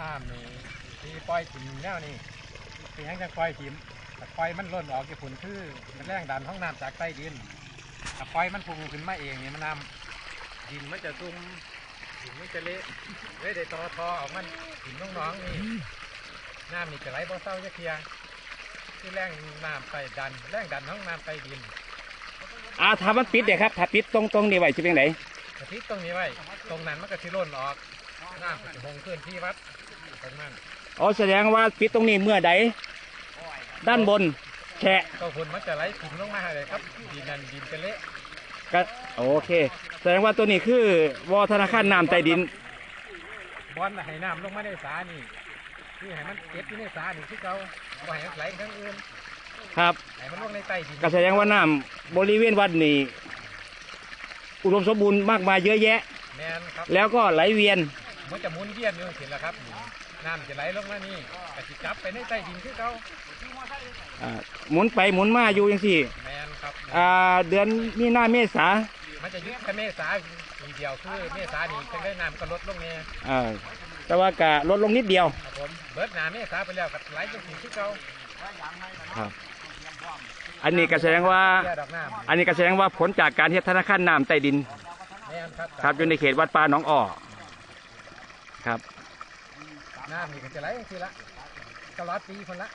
น้ำนี่ที่ปล่อยถิ่มแนวนี่เป็นหยังจังปล่อยถิ่มแต่ปล่อยมันล้นออกจากผลคือมันแรงดันห้องน้ำจากใต้ดินแต่ปล่อยมันพุ่งขึ้นมาเองนี่มันน้ำดินมันจะซุ่มดินมันจะเละเลยได้ตอทอออกมันถิ่มน้องๆนี่น้ำนี่จะไหลบ่เศร้าจะเคลียร์คือแรงน้ำไปดัน แรงดันห้องน้ำใต้ดินอ่าถ้ามันปิดเดี๋ยวครับถ้าปิดตรงตรงนี้ไว้จะเป็นไงกะทิตรงนี้ไว้ตรงนั้นมันก็สิล่นออกน้ำก็จะหงขึ้นที่วัด ตรงนั้นอ๋อแสดงว่าปิดตรงนี้เมื่อใดด้านบนแฉะก็ฝนมันจะไหลถึงลงมาเลยครับดินนั่นดินจะเละก็โอเค แสดงว่าตัวนี้คือวอธนาคารน้ำใต้ดินบอลน่ะให้น้ำลงมาในสานี่คือให้มันเก็บอยู่ในสานี่คือเก่าบ่ให้มันไหลทางอื่นครับให้มันลงในใต้ดินก็แสดงว่าน้ำบริเวณวัดนี่อุดมสมบูรณ์มากมายเยอะแยะแมนครับแล้วก็ไหลเวียน มันจะหมุนเวียนอยู่เห็นแล้วครับ นี่น้ำจะไหลลงมานี่กะสิกลับไปในใต้ดินคือเก่าอ่าหมุนไปหมุนมาอยู่อย่างสี่แมนครับอ่าเดือนมีนาเมษามันจะยึดแค่เมษาทีเดียวคือเมษานี่จังได้น้ำก็ลดลงเนี่ยอ่าแต่ว่ากะลดลงนิดเดียวครับผมเบิดหนาเมษาไปแล้วกับไหลจังสีคือเก่าอันนี้ก็แสดงว่าแค่ดอกน้อันนี้ก็แสดงว่าผลจากการเฮ็ดธนาคารน้ำใต้ดินำแม่นครับ ครับอยู่ในเขตวัดป่าหนองอ้อครับ น้ามีก็จะไหลจังสีละตลอดปีคนละ